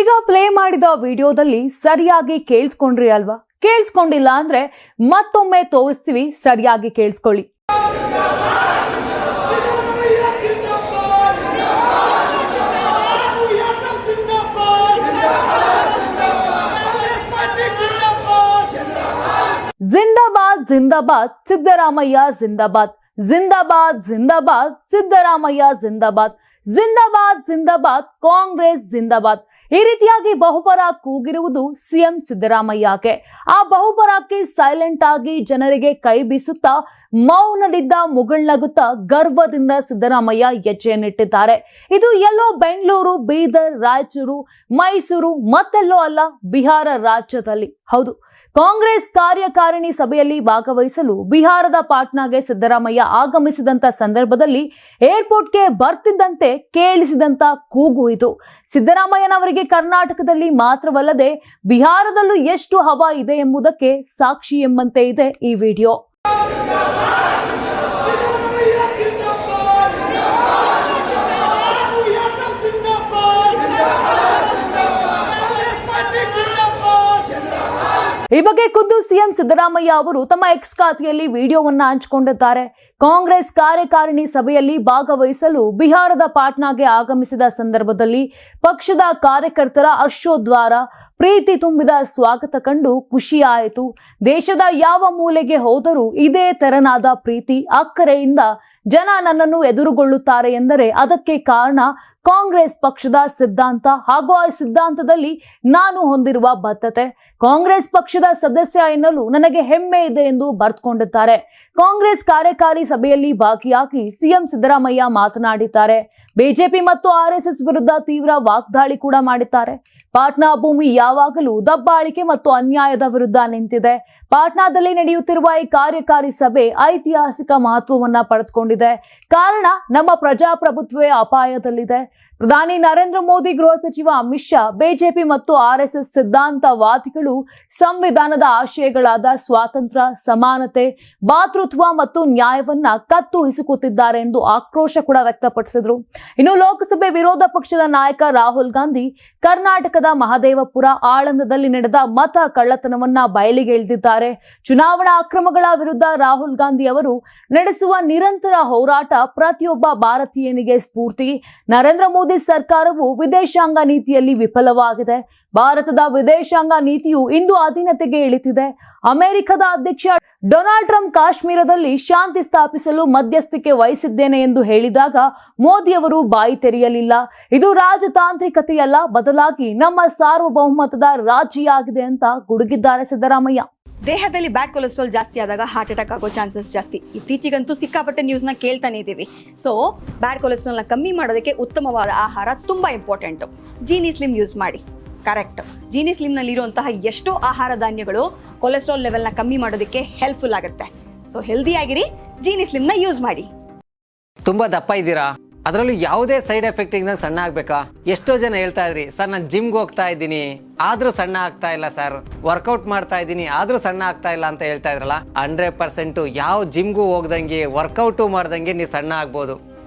ಈಗ ಪ್ಲೇ ಮಾಡಿದ ವಿಡಿಯೋದಲ್ಲಿ ಸರಿಯಾಗಿ ಕೇಳಿಸ್ಕೊಂಡ್ರಿ ಅಲ್ವಾ? ಕೇಳಿಸ್ಕೊಂಡಿಲ್ಲ ಅಂದ್ರೆ ಮತ್ತೊಮ್ಮೆ ತೋರಿಸ್ತೀವಿ, ಸರಿಯಾಗಿ ಕೇಳಿಸ್ಕೊಳ್ಳಿ. ಜಿಂದಾಬಾದ್ ಜಿಂದಾಬಾದ್, ಸಿದ್ದರಾಮಯ್ಯ, ಜಿಂದಾಬಾದ್. ಜಿಂದಾಬಾದ್ ಜಿಂದಾಬಾದ್, ಸಿದ್ದರಾಮಯ್ಯ, ಜಿಂದಾಬಾದ್. ಜಿಂದಾಬಾದ್ ಜಿಂದಾಬಾದ್, ಕಾಂಗ್ರೆಸ್, ಜಿಂದಾಬಾದ್. ಈ ರೀತಿಯಾಗಿ ಬಹುಪರ ಕೂಗಿರುವುದು ಸಿಎಂ ಸಿದ್ದರಾಮಯ್ಯಗೆ. ಆ ಬಹುಪರಕ್ಕೆ ಸೈಲೆಂಟ್ ಆಗಿ ಜನರಿಗೆ ಕೈ ಬೀಸುತ್ತಾ ಮೌನದಿಂದ ಮುಗುಳ್ನಗುತ್ತಾ ಗರ್ವದಿಂದ ಸಿದ್ದರಾಮಯ್ಯ ಹೆಜ್ಜೆಯನ್ನಿಟ್ಟಿದ್ದಾರೆ ಇದು ಎಲ್ಲೋ ಬೆಂಗಳೂರು, ಬೀದರ್, ರಾಯಚೂರು, ಮೈಸೂರು, ಮತ್ತೆಲ್ಲೋ ಅಲ್ಲ, ಬಿಹಾರ ರಾಜ್ಯದಲ್ಲಿ. ಹೌದು, ಕಾಂಗ್ರೆಸ್ ಕಾರ್ಯಕಾರಿಣಿ ಸಭೆಯಲ್ಲಿ ಭಾಗವಹಿಸಲು ಬಿಹಾರದ ಪಾಟ್ನಾಗೆ ಸಿದ್ದರಾಮಯ್ಯ ಆಗಮಿಸಿದಂತ ಸಂದರ್ಭದಲ್ಲಿ ಏರ್ಪೋರ್ಟ್ಗೆ ಬರ್ತಿದ್ದಂತೆ ಕೇಳಿಸಿದಂತ ಕೂಗು ಇದು. ಸಿದ್ದರಾಮಯ್ಯನವರಿಗೆ ಕರ್ನಾಟಕದಲ್ಲಿ ಮಾತ್ರವಲ್ಲದೆ ಬಿಹಾರದಲ್ಲೂ ಎಷ್ಟು ಹವಾ ಇದೆ ಎಂಬುದಕ್ಕೆ ಸಾಕ್ಷಿ ಎಂಬಂತೆ ಇದೆ ಈ ವಿಡಿಯೋ. ಈ ಬಗ್ಗೆ ಖುದ್ದು ಸಿಎಂ ಸಿದ್ದರಾಮಯ್ಯ ಅವರು ತಮ್ಮ ಎಕ್ಸ್ ಖಾತೆಯಲ್ಲಿ ವಿಡಿಯೋವನ್ನು ಹಂಚಿಕೊಂಡಿದ್ದಾರೆ. ಕಾಂಗ್ರೆಸ್ ಕಾರ್ಯಕಾರಿಣಿ ಸಭೆಯಲ್ಲಿ ಭಾಗವಹಿಸಲು ಬಿಹಾರದ ಪಾಟ್ನಾಗೆ ಆಗಮಿಸಿದ ಸಂದರ್ಭದಲ್ಲಿ ಪಕ್ಷದ ಕಾರ್ಯಕರ್ತರ ಹರ್ಷೋದ್ವಾರ ಪ್ರೀತಿ ತುಂಬಿದ ಸ್ವಾಗತ ಕಂಡು ಖುಷಿಯಾಯಿತು. ದೇಶದ ಯಾವ ಮೂಲೆಗೆ ಹೋದರೂ ಇದೇ ತೆರನಾದ ಪ್ರೀತಿ, ಅಕ್ಕರೆಯಿಂದ ಜನ ನನ್ನನ್ನು ಎದುರುಗೊಳ್ಳುತ್ತಾರೆ ಎಂದರೆ ಅದಕ್ಕೆ ಕಾರಣ ಕಾಂಗ್ರೆಸ್ ಪಕ್ಷದ ಸಿದ್ಧಾಂತ. ಹಾಗೂ ಆ ಸಿದ್ಧಾಂತದಲ್ಲಿ ನಾನು ಹೊಂದಿರುವ ಬದ್ಧತೆ. ಕಾಂಗ್ರೆಸ್ ಪಕ್ಷದ ಸದಸ್ಯ ಎನ್ನಲು ನನಗೆ ಹೆಮ್ಮೆ ಇದೆ ಎಂದು ಬರೆದುಕೊಂಡಿದ್ದಾರೆ ಕಾಂಗ್ರೆಸ್ ಕಾರ್ಯಕಾರಿ ಸಭೆಯಲ್ಲಿ ಭಾಗಿಯಾಗಿ ಸಿಎಂ ಸಿದ್ದರಾಮಯ್ಯ ಮಾತನಾಡಿದ್ದಾರೆ. ಬಿಜೆಪಿ ಮತ್ತು ಆರ್ಎಸ್ಎಸ್ ವಿರುದ್ಧ ತೀವ್ರ ವಾಗ್ದಾಳಿ ಕೂಡ ಮಾಡಿದ್ದಾರೆ. ಪಾಟ್ನಾ ಭೂಮಿ ಯಾವಾಗಲೂ ದಬ್ಬಾಳಿಕೆ ಮತ್ತು ಅನ್ಯಾಯದ ವಿರುದ್ಧ ನಿಂತಿದೆ. ಪಾಟ್ನಾದಲ್ಲಿ ನಡೆಯುತ್ತಿರುವ ಈ ಕಾರ್ಯಕಾರಿ ಸಭೆ ಐತಿಹಾಸಿಕ ಮಹತ್ವವನ್ನ ಪಡೆದುಕೊಂಡಿದೆ. ಕಾರಣ, ನಮ್ಮ ಪ್ರಜಾಪ್ರಭುತ್ವವೇ ಅಪಾಯದಲ್ಲಿದೆ. ಪ್ರಧಾನಿ ನರೇಂದ್ರ ಮೋದಿ ಗೃಹ ಸಚಿವ ಅಮಿತ್ ಶಾ, ಬಿಜೆಪಿ ಮತ್ತು ಆರ್ಎಸ್ಎಸ್ ಸಿದ್ಧಾಂತವಾದಿಗಳು ಸಂವಿಧಾನದ ಆಶಯಗಳಾದ ಸ್ವಾತಂತ್ರ್ಯ, ಸಮಾನತೆ, ಭಾತೃತ್ವ ಮತ್ತು ನ್ಯಾಯವನ್ನ ಕತ್ತು ಹಿಸುಕುತ್ತಿದ್ದಾರೆ ಎಂದು ಆಕ್ರೋಶ ಕೂಡ ವ್ಯಕ್ತಪಡಿಸಿದ್ರು. ಇನ್ನು ಲೋಕಸಭೆ ವಿರೋಧ ಪಕ್ಷದ ನಾಯಕ ರಾಹುಲ್ ಗಾಂಧಿ ಕರ್ನಾಟಕದ ಮಹದೇವಪುರ ಆಳಂದದಲ್ಲಿ ನಡೆದ ಮತ ಕಳ್ಳತನವನ್ನ ಬಯಲಿಗೆ ಇಳಿದಿದ್ದಾರೆ. ಚುನಾವಣಾ ಅಕ್ರಮಗಳ ವಿರುದ್ಧ ರಾಹುಲ್ ಗಾಂಧಿ ಅವರು ನಡೆಸುವ ನಿರಂತರ ಹೋರಾಟ ಪ್ರತಿಯೊಬ್ಬ ಭಾರತೀಯನಿಗೆ ಸ್ಫೂರ್ತಿ. ನರೇಂದ್ರ ಮೋದಿ ಸರ್ಕಾರವು ವಿದೇಶಾಂಗ ನೀತಿಯಲ್ಲಿ ವಿಫಲವಾಗಿದೆ. ಭಾರತದ ವಿದೇಶಾಂಗ ನೀತಿಯು ಇಂದು ಅಧೀನತೆಗೆ ಇಳಿತಿದೆ. ಅಮೆರಿಕದ ಅಧ್ಯಕ್ಷ ಡೊನಾಲ್ಡ್ ಟ್ರಂಪ್ ಕಾಶ್ಮೀರದಲ್ಲಿ ಶಾಂತಿ ಸ್ಥಾಪಿಸಲು ಮಧ್ಯಸ್ಥಿಕೆ ವಹಿಸಿದ್ದೇನೆ ಎಂದು ಹೇಳಿದಾಗ ಮೋದಿಯವರು ಬಾಯಿ ತೆರೆಯಲಿಲ್ಲ. ಇದು ರಾಜತಾಂತ್ರಿಕತೆಯಲ್ಲ, ಬದಲಾಗಿ ನಮ್ಮ ಸಾರ್ವಭೌಮತದ ರಾಜಿಯಾಗಿದೆ ಅಂತ ಗುಡುಗಿದ್ದಾರೆ ಸಿದ್ದರಾಮಯ್ಯ. ದೇಹದಲ್ಲಿ ಬ್ಯಾಡ್ ಕೊಲೆಸ್ಟ್ರಾಲ್ ಜಾಸ್ತಿ ಆದಾಗ ಹಾರ್ಟ್ ಅಟ್ಯಾಕ್ ಆಗೋ ಚಾನ್ಸಸ್ ಜಾಸ್ತಿ. ಇತ್ತೀಚೆಗಂತೂ ಸಿಕ್ಕಾಪಟ್ಟೆ ನ್ಯೂಸ್ನ ಕೇಳ್ತಾನೆ ಇದ್ದೀವಿ. ಸೊ ಬ್ಯಾಡ್ ಕೊಲೆಸ್ಟ್ರಾಲ್ನ ಕಮ್ಮಿ ಮಾಡೋದಕ್ಕೆ ಉತ್ತಮವಾದ ಆಹಾರ ತುಂಬ ಇಂಪಾರ್ಟೆಂಟು ಜೀನಿ ಸ್ಲಿಮ್ ಯೂಸ್ ಮಾಡಿ. ಕರೆಕ್ಟ್. ಜೀನಿ ಸ್ಲಿಮ್ನಲ್ಲಿರುವಂತಹ ಎಷ್ಟೋ ಆಹಾರ ಧಾನ್ಯಗಳು ಕೊಲೆಸ್ಟ್ರಾಲ್ ಲೆವೆಲ್ನ ಕಮ್ಮಿ ಮಾಡೋದಕ್ಕೆ ಹೆಲ್ಪ್ಫುಲ್ ಆಗುತ್ತೆ. ಸೊ ಹೆಲ್ದಿಯಾಗಿರಿ ಜೀನಿ ಸ್ಲಿಮ್ನ ಯೂಸ್ ಮಾಡಿ. ತುಂಬಾ ದಪ್ಪ ಇದ್ದೀರಾ? ಅದರಲ್ಲೂ ಯಾವುದೇ ಸೈಡ್ ಎಫೆಕ್ಟ್ ಇಂದ ಸಣ್ಣ ಆಗ್ಬೇಕಾ? ಎಷ್ಟೋ ಜನ ಹೇಳ್ತಾ ಇದ್ರಿ, ಸರ್, ನಾನು ಜಿಮ್ಗೆ ಹೋಗ್ತಾ ಇದ್ದೀನಿ. ಆದ್ರೂ ಸಣ್ಣ ಆಗ್ತಾ ಇಲ್ಲ, ಸರ್. ವರ್ಕೌಟ್ ಮಾಡ್ತಾ ಇದ್ದೀನಿ, ಆದ್ರೂ ಸಣ್ಣ ಆಗ್ತಾ ಇಲ್ಲ ಅಂತ ಹೇಳ್ತಾ ಇದ್ರಲ್ಲ ಹಂಡ್ರೆಡ್ ಪರ್ಸೆಂಟ್ ಯಾವ ಜಿಮ್ಗೂ ಹೋಗ್ದಂಗೆ ವರ್ಕೌಟು ಮಾಡ್ದಂಗೆ ನೀವು ಸಣ್ಣ ಆಗ್ಬೋದು.